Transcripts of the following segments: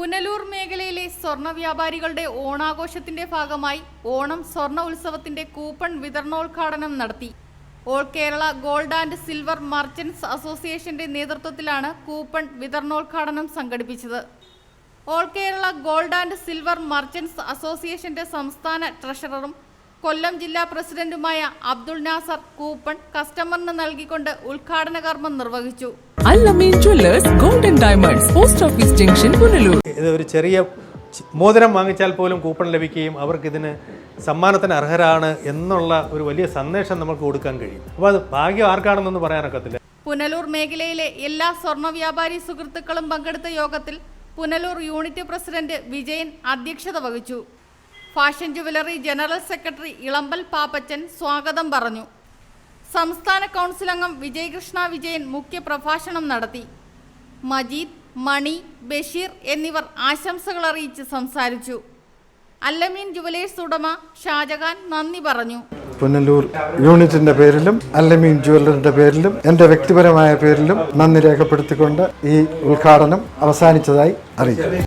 പുനലൂർ മേഖലയിലെ സ്വർണ വ്യാപാരികളുടെ ഓണാഘോഷത്തിന്റെ ഭാഗമായി ഓണം സ്വർണ ഉത്സവത്തിന്റെ കൂപ്പൺ വിതരണോദ്ഘാടനം നടത്തി. All Kerala gold and silver merchants അസോസിയേഷന്റെ നേതൃത്വത്തിലാണ് കൂപ്പൺ വിതരണോദ്ഘാടനം സംഘടിപ്പിച്ചത്. All Kerala gold and silver merchants അസോസിയേഷന്റെ സംസ്ഥാന ട്രഷററും കൊല്ലം ജില്ലാ പ്രസിഡന്റുമായ അബ്ദുൾ നാസർ കൂപ്പൺ കസ്റ്റമറിന് നൽകിക്കൊണ്ട് ഉദ്ഘാടന കർമ്മം നിർവഹിച്ചു. Golden diamonds post office junction Punalur. ഇത് ഒരു ചെറിയ മോതിരം വാങ്ങിച്ചാൽ പോലും കൂപ്പൺ ലഭിക്കുകയും അവർക്കിതിന് സമ്മാനത്തിന് അർഹരാണ് എന്നുള്ള ഒരു വലിയ സന്ദേശം നമുക്ക് കൊടുക്കാൻ കഴിയും. അപ്പോൾ അത് ഭാഗ്യം ആർക്കാണെന്നൊന്നും പറയാനൊക്കത്തില്ല. പുനലൂർ മേഖലയിലെ എല്ലാ സ്വർണ വ്യാപാരി സുഹൃത്തുക്കളും പങ്കെടുത്ത യോഗത്തിൽ പുനലൂർ യൂണിറ്റ് പ്രസിഡന്റ് വിജയൻ അധ്യക്ഷത വഹിച്ചു. Fashion jewellery general secretary Elampal Pappachan സ്വാഗതം പറഞ്ഞു. സംസ്ഥാന കൗൺസിൽ അംഗം വിജയകൃഷ്ണ വിജയൻ മുഖ്യപ്രഭാഷണം നടത്തി. മജീദ് മണി ബഷീർ എന്നിവർ ആശംസകൾ അറിയിച്ച് സംസാരിച്ചു. അല്ലമീൻ ജുവലേഴ്സ് ഉടമ ഷാജഹാൻ നന്ദി പറഞ്ഞു. പുനലൂർ യൂണിറ്റിന്റെ പേരിലും അല്ലമീൻ ജുവല്ലറിന്റെ പേരിലും എന്റെ വ്യക്തിപരമായ പേരിലും നന്ദി രേഖപ്പെടുത്തിക്കൊണ്ട് ഈ ഉദ്ഘാടനം അവസാനിച്ചതായി അറിയിക്കുന്നു.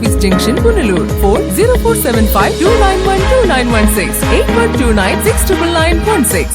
junction Punalur phone zero four seven five two nine one two nine one six eight one two nine six triple nine one six